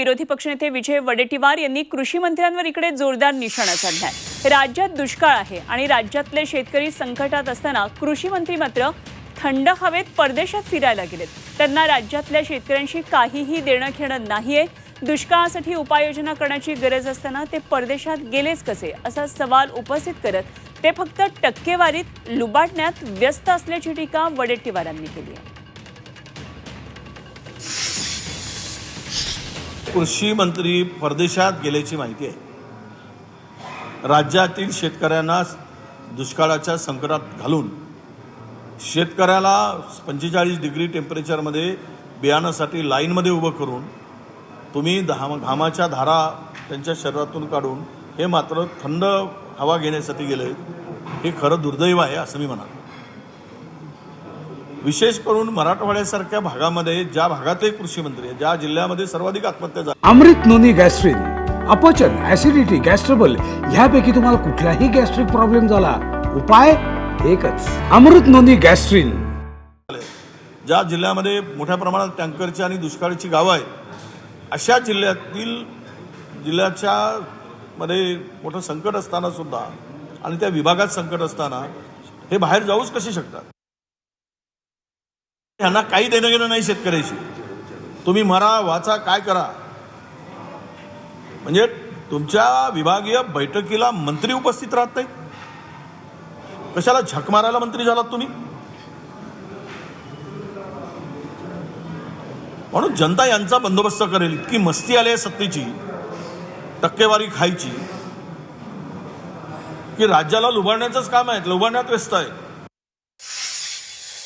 विरोधी पक्षनेते विजय वडेट्टीवार यांनी कृषी मंत्र्यांवर इकडे जोरदार निशाणा साधलाय. राज्यात दुष्काळ आहे आणि राज्यातले शेतकरी संकटात असताना कृषी मंत्री मात्र थंड हवेत परदेशात फिरायला गेलेत. त्यांना राज्यातल्या शेतकऱ्यांशी काहीही देणं घेणं नाहीये. दुष्काळासाठी उपाययोजना करण्याची गरज असताना ते परदेशात गेलेच कसे? असा सवाल उपस्थित करत ते फक्त टक्केवारीत लुबाडण्यात व्यस्त असल्याची टीका वडेट्टीवारांनी केली आहे. कृषी मंत्री परदेशात गेल्याची माहिती आहे. राज्यातील शेतकऱ्यांना दुष्काळाच्या संकटात घालून शेतकऱ्याला पंचेचाळीस डिग्री टेम्परेचरमध्ये बियाणासाठी लाईनमध्ये उभं करून तुम्ही धाम घामाच्या धारा त्यांच्या शरीरातून काढून हे मात्र थंड हवा घेण्यासाठी गेले. हे खरं दुर्दैव आहे असं मी म्हणा विशेष करून मराठवाड्यासारख्या भागामध्ये ज्या भागातले कृषी मंत्री आहेत, ज्या जिल्ह्यामध्ये सर्वाधिक आत्महत्या झाल्या अमृत नोनी गॅस्ट्रिन अपचन ऍसिडिटी गॅस्ट्रबल ह्यापैकी तुम्हाला कुठलाही गॅस्ट्रिक प्रॉब्लेम झाला उपाय एकच. Amrut Noni Gastrin. ज्या जिल्ह्यामध्ये मोठ्या प्रमाणात टँकरची आणि दुष्काळाची गावं आहेत अशा जिल्ह्यातील जिल्ह्याच्या मध्ये मोठं संकट असताना सुद्धा आणि त्या विभागात संकट असताना हे बाहेर जाऊच कसे शकतात? यांना काही देणं घेणं नाही शेतकऱ्याशी तुम्ही मरा वाचा काय करा. म्हणजे तुमच्या विभागीय बैठकीला मंत्री उपस्थित राहत नाही कशाला झक मारायला मंत्री झालात तुम्ही? म्हणून जनता यांचा बंदोबस्त करेल. इतकी मस्ती आली आहे सत्तेची. टक्केवारी खायची. की राज्याला लुबाडण्याचंच काम आहे. लुबाडण्यात व्यस्त आहे.